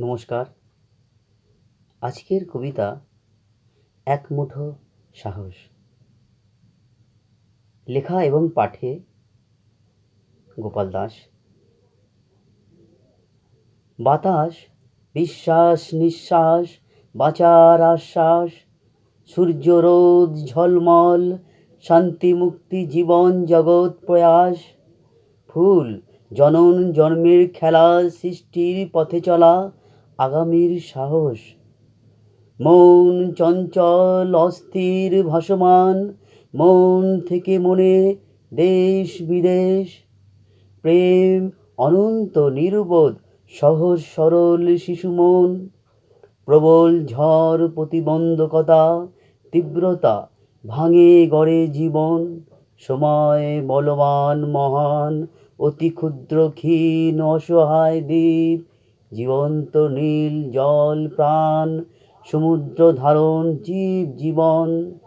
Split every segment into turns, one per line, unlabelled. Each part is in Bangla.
নমস্কার। আজকের কবিতা এক মুঠো সাহস। লেখা এবং পাঠে গোপাল দাস। বাতাস, বিশ্বাস, নিঃশ্বাস, বাঁচার আশ্বাস, সূর্য রোদ, ঝলমল, শান্তি মুক্তি, জীবন, জগৎ, প্রয়াস, ফুল, জনন, জন্মের খেলা, সৃষ্টির পথে চলা আগামীর সাহস। মন চঞ্চল, অস্থির, ভাসমান। মন থেকে মনে দেশ বিদেশ। প্রেম অনন্ত নির্বোধ সহজ, সরল শিশু মন। প্রবল ঝড় প্রতিবন্ধকতা, তীব্রতা ভাঙে গড়ে জীবন। সময় বলবান মহান, অতি ক্ষুদ্র ক্ষীণ, অসহায় দ্বীপ জীবন্ত নীল জল প্রাণ, সমুদ্র ধারণ জীব জীবন।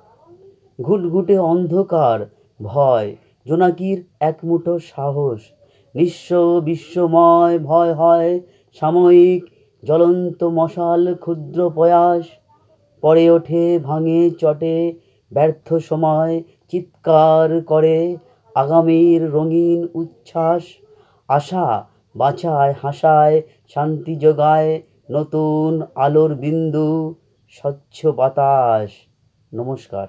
ঘুটঘুটে অন্ধকার ভয়, জোনাকির এক মুঠো সাহস। নিঃস্ব বিশ্বময় ভয় হয় সাময়িক জ্বলন্ত মশাল ক্ষুদ্র প্রয়াস। পড়ে ওঠে, ভাঙে, চটে, ব্যর্থ সময় চিৎকার করে আগামীর রঙিন উচ্ছ্বাস। আশা বাঁচায় হাসায় শান্তি যোগায় নতুন আলোর বিন্দু স্বচ্ছ বাতাস। নমস্কার।